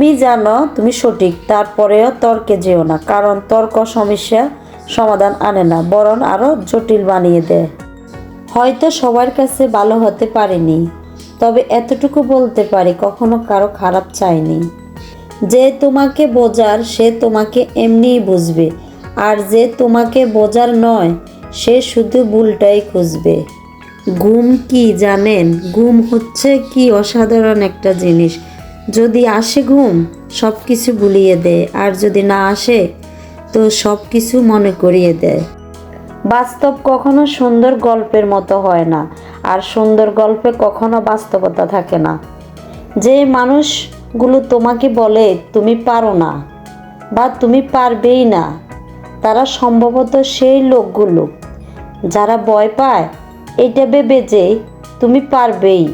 তুমি জানো তুমি সঠিক, তারপরেও তর্কে যেও না, কারণ তর্ক সমস্যা সমাধান আনে না, বরং আরও জটিল বানিয়ে দেয়। হয়তো সবার কাছে ভালো হতে পারিনি, তবে এতটুকু বলতে পারি কখনো কারও খারাপ চাইনি যে তোমাকে বোঝার, সে তোমাকে এমনিই বুঝবে, আর যে তোমাকে বোঝার নয়, সে শুধু ভুলটাই খুঁজবে। ঘুম কি জানেন? ঘুম হচ্ছে কি অসাধারণ একটা জিনিস যদি আসে ঘুম সব কিছু ভুলিয়ে দেয়। আর যদি না আসে, তো সব কিছু মনে করিয়ে দেয়। বাস্তব কখনো সুন্দর গল্পের মতো হয় না, আর সুন্দর গল্পে কখনো বাস্তবতা থাকে না। যে মানুষগুলো তোমাকে বলে, তুমি পারো না বা তুমি পারবেই না তারা সম্ভবত সেই লোকগুলো। যারা ভয় পায়, এটা ভেবে যে, তুমি পারবেই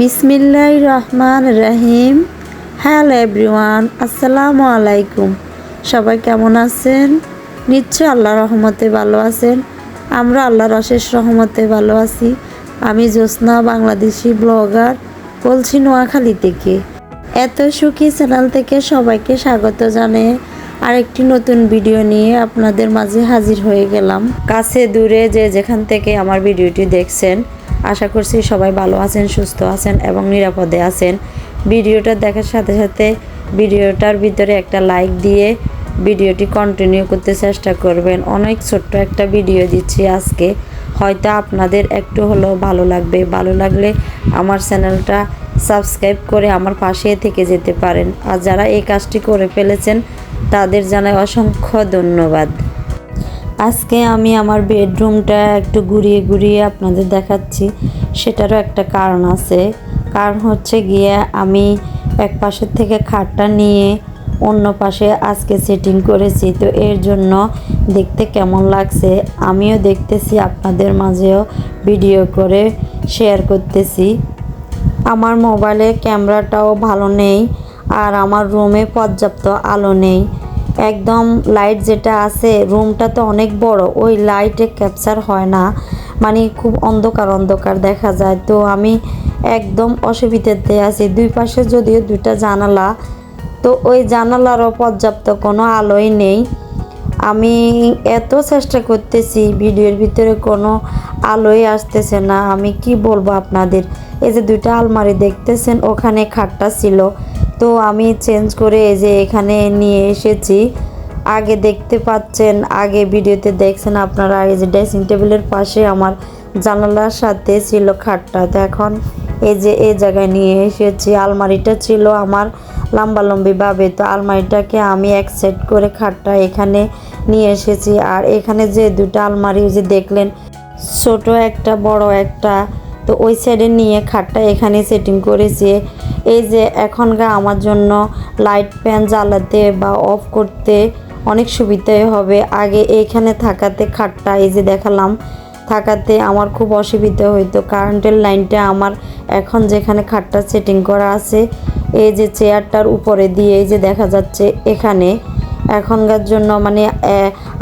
বিসমিল্লাহ রহমান রহিম হ্যালো এভরিওয়ান, আসসালামু আলাইকুম। সবাই কেমন আছেন? নিশ্চয় আল্লাহ রহমতে ভালো আছেন। আমরা আল্লাহর অশেষ রহমতে ভালো আছি। আমি জ্যোৎস্না, বাংলাদেশি ব্লগার, বলছি নোয়াখালী থেকে। এত সুখী চ্যানেল থেকে সবাইকে স্বাগত জানিয়ে আরেকটি নতুন ভিডিও নিয়ে আপনাদের মাঝে হাজির হয়ে গেলাম। কাছে দূরে যে যেখান থেকে আমার ভিডিওটি দেখছেন আশা করছি সবাই ভালো আছেন, সুস্থ আছেন এবং নিরাপদে আছেন। ভিডিওটা দেখার সাথে সাথে ভিডিওটার ভিতরে একটা লাইক দিয়ে ভিডিওটি কন্টিনিউ করতে চেষ্টা করবেন। অনেক ছোট্ট একটা ভিডিও দিচ্ছি আজকে। হয়তো আপনাদের একটু হলেও ভালো লাগবে। ভালো লাগলে আমার চ্যানেলটা সাবস্ক্রাইব করে আমার পাশে থেকে যেতে পারেন। আর যারা এই কাজটি করে ফেলেছেন, তাদের জানাই অসংখ্য ধন্যবাদ। আজকে আমি আমার বেডরুমটা একটু ঘুরিয়ে ঘুরিয়ে আপনাদের দেখাচ্ছি। সেটারও একটা কারণ আছে। কারণ হচ্ছে গিয়ে আমি এক পাশের থেকে খাটটা নিয়ে অন্য পাশে আজকে সেটিং করেছি। তো এর জন্য দেখতে কেমন লাগছে আমিও দেখতেছি, আপনাদের মাঝেও ভিডিও করে শেয়ার করতেছি। আমার মোবাইলে ক্যামেরাটাও ভালো নেই আর আমার রুমে পর্যাপ্ত আলো নেই। একদম লাইট যেটা আছে রুমটা তো অনেক বড়, ওই লাইটে ক্যাপচার হয় না। মানে খুব অন্ধকার অন্ধকার দেখা যায়। তো আমি একদম অসুবিধাতে আছি। দুই পাশে যদিও দুইটা জানালা, তো ওই জানালারও পর্যাপ্ত কোনো আলোই নেই। আমি এত চেষ্টা করতেছি, ভিডিওর ভিতরে কোনো আলোই আসতেছে না। আমি কি বলব আপনাদের? এই যে দুইটা আলমারি দেখতেছেন, ওখানে খাটটা ছিল। তো আমি চেঞ্জ করে এই যে এখানে নিয়ে এসেছি। আগে দেখতে পাচ্ছেন, আগে ভিডিওতে দেখছেন আপনারা এই যে ড্রেসিং টেবিলের পাশে আমার জানালার সাথে ছিল খাটটা। তো এখন এই যে এই জায়গায় নিয়ে এসেছি। আলমারিটা ছিল আমার লম্বালম্বিভাবে তো আলমারিটাকে আমি এক সেট করে খাটটা এখানে নিয়ে এসেছি। আর এখানে যে দুটো আলমারি যে দেখলেন, ছোট একটা, বড় একটা, তো ওই সাইডে নিয়ে খাটটা এখানে সেটিং করেছি। এই যে এখনকার আমার জন্য লাইট ফ্যান জ্বালাতে বা অফ করতে অনেক সুবিধাই হবে। আগে এইখানে থাকাতে খাটটা এই যে দেখালাম, থাকাতে আমার খুব অসুবিধা হইতো। কারেন্টের লাইনটা আমার এখন যেখানে খাটটা সেটিং করা আছে, এই যে চেয়ারটার উপরে দিয়ে এই যে দেখা যাচ্ছে এখানে। এখনকার জন্য মানে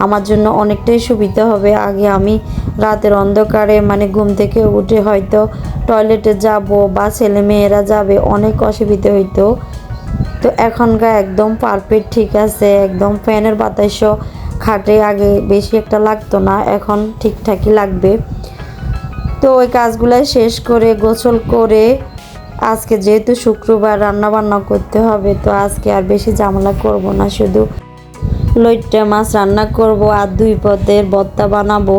আমার জন্য অনেকটাই সুবিধা হবে। আগে আমি রাতের অন্ধকারে মানে ঘুম থেকে উঠে হয়তো টয়লেটে যাব বা ছেলে মেয়েরা যাবে, অনেক অসুবিধা হইতো। তো এখনকার একদম পারফেক্ট ঠিক আছে, একদম ফ্যানের বাতাসও খাটে আগে বেশি একটা লাগতো না, এখন ঠিকঠাকই লাগবে। তো ওই কাজগুলো শেষ করে, গোসল করে আজকে যেহেতু শুক্রবার রান্না বান্না করতে হবে, তো আজকে আর বেশি ঝামেলা করব না, শুধু লইট্টা মাছ রান্না করব আর দুই পদের ভর্তা বানাবো।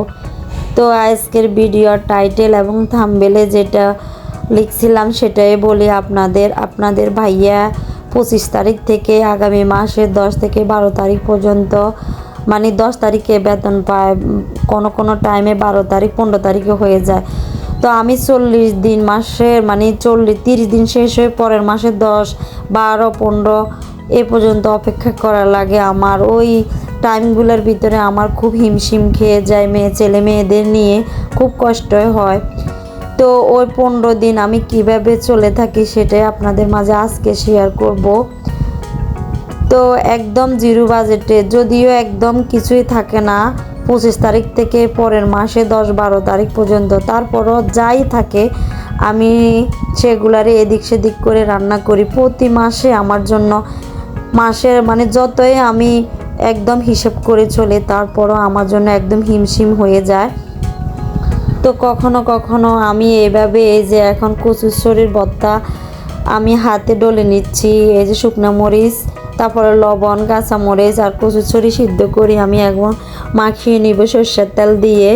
তো আজকের ভিডিও টাইটেল এবং থাম্বেলে যেটা লিখছিলাম সেটাই বলি আপনাদের। আপনাদের ভাইয়া পঁচিশ তারিখ থেকে আগামী মাসের দশ থেকে বারো তারিখ পর্যন্ত মানে দশ তারিখে বেতন পায়, কোনো কোনো টাইমে বারো তারিখ, পনেরো তারিখে হয়ে যায়। তো আমি চল্লিশ দিন মাসের মানে চল্লিশ, তিরিশ দিন শেষ হয়ে পরের মাসে দশ, বারো, পনেরো এ পর্যন্ত অপেক্ষা করা লাগে আমার। ওই টাইমগুলোর ভিতরে আমার খুব হিমশিম খেয়ে যায় মেয়ে, ছেলে মেয়েদের নিয়ে। খুব কষ্ট হয়। তো ওই পনেরো দিন আমি কীভাবে চলে থাকি সেটাই আপনাদের মাঝে আজকে শেয়ার করব। তো একদম জিরো বাজেটে, যদিও একদম কিছুই থাকে না। পঁচিশ তারিখ থেকে পরের মাসে দশ বারো তারিখ পর্যন্ত। তারপরও যাই থাকে, আমি সেগুলারে এদিক সেদিক করে রান্না করি। প্রতি মাসে আমার জন্য মাসের মানে যতই আমি একদম হিসেব করে চলে, তারপরও আমার জন্য একদম হিমশিম হয়ে যায়। তো কখনো কখনো আমি এভাবে এই যে এখন কচুর শরীর ভর্তা আমি হাতে ডলে নিচ্ছি, এই যে শুকনো মরিচ, তারপরে লবণ, কাঁচা মরিচ আর কচুর সিদ্ধ করি, আমি একবার মাখিয়ে নিব সর্ষের তেল দিয়ে।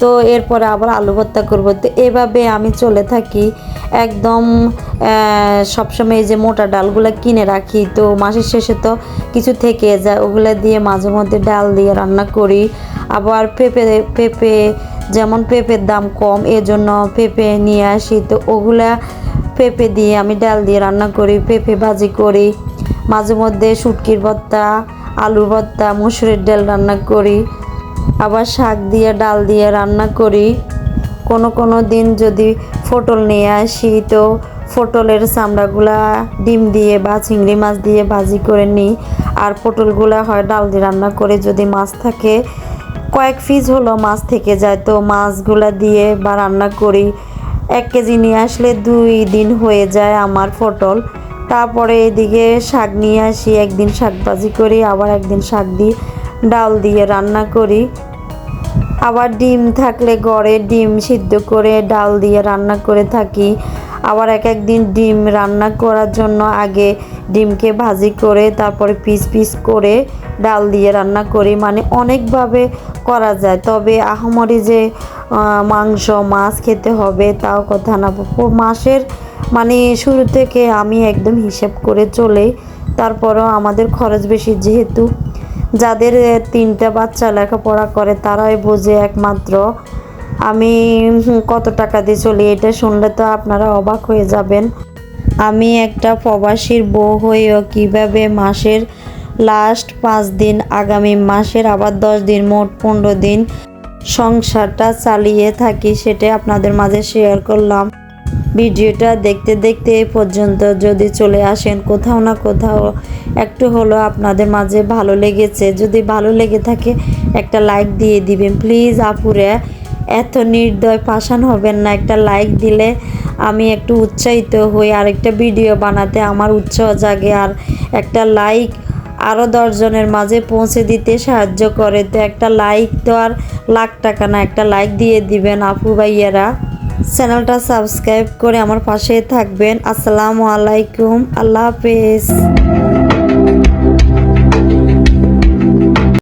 তো এরপরে আবার আলু ভর্তা করব। তো এভাবে আমি চলে থাকি। একদম সবসময় এই যে মোটা ডালগুলো কিনে রাখি। তো মাসের শেষে তো কিছু থেকে যায়। ওগুলো দিয়ে মাঝে মধ্যে ডাল দিয়ে রান্না করি। আবার পেঁপে পেঁপে, যেমন পেঁপের দাম কম, এজন্য পেঁপে নিয়ে আসি। তো ওগুলা পেঁপে দিয়ে আমি ডাল দিয়ে রান্না করি, পেঁপে ভাজি করি। মাঝে মধ্যে শুটকির ভর্তা, আলুর ভর্তা, মুসুরির ডাল রান্না করি। আবার শাক দিয়ে, ডাল দিয়ে রান্না করি। কোনো কোনো দিন যদি পটল নিয়ে আসি, তো পটলের চামড়াগুলা ডিম দিয়ে বা চিংড়ি মাছ দিয়ে ভাজি করে নিই। আর পটলগুলা হয় ডাল দিয়ে রান্না করে যদি মাছ থাকে, কয়েক পিস হলো মাছ থেকে যায়, তো মাছগুলা দিয়ে বা রান্না করি। এক কেজি নিয়ে আসলে দুই দিন হয়ে যায় আমার পটল। তারপরে এদিকে শাক নিয়ে আসি, একদিন শাক ভাজি করি, আবার একদিন শাক দিয়ে ডাল দিয়ে রান্না করি। আবার ডিম থাকলে গড়ে ডিম সিদ্ধ করে ডাল দিয়ে রান্না করে থাকি। আবার এক একদিন ডিম রান্না করার জন্য আগে ডিমকে ভাজি করে, তারপরে পিস পিস করে ডাল দিয়ে রান্না করি। মানে অনেকভাবে করা যায়। তবে আহমরি যে মাংস, মাছ খেতে হবে তাও কথা না। মাসের মানে শুরু থেকে আমি একদম হিসেব করে চলে। তারপরও আমাদের খরচ বেশি যেহেতু। যাদের তিনটা বাচ্চা লেখাপড়া করে, তারাই বোঝে একমাত্র আমি কত টাকা দিয়ে চলি। এটা শুনলে তো আপনারা অবাক হয়ে যাবেন। আমি একটা প্রবাসীর বউ হয়েও কীভাবে মাসের লাস্ট পাঁচ দিন, আগামী মাসের আবার দশ দিন, মোট পনেরো দিন সংসারটা চালিয়ে থাকি সেটা আপনাদের মাঝে শেয়ার করলাম। ভিডিওটা দেখতে দেখতে এ পর্যন্ত যদি চলে আসেন কোথাও না কোথাও, একটু হলো আপনাদের মাঝে ভালো লেগেছে। যদি ভালো লেগে থাকে, একটা লাইক দিয়ে দিবেন। প্লিজ আপুরে, এত নির্দয় পাশান হবেন না। একটা লাইক দিলে আমি একটু উৎসাহিত হই। আরেকটা ভিডিও বানাতে আমার উৎসাহ জাগে। আর একটা লাইক আরও দশজনের মাঝে পৌঁছে দিতে সাহায্য করে। তো একটা লাইক তো আর লাখ টাকা না, একটা লাইক দিয়ে দিবেন আপু ভাইয়ারা। চ্যানেলটা সাবস্ক্রাইব করে আমার পাশে থাকবেন। আসসালামু আলাইকুম। আল্লাহ হাফেজ।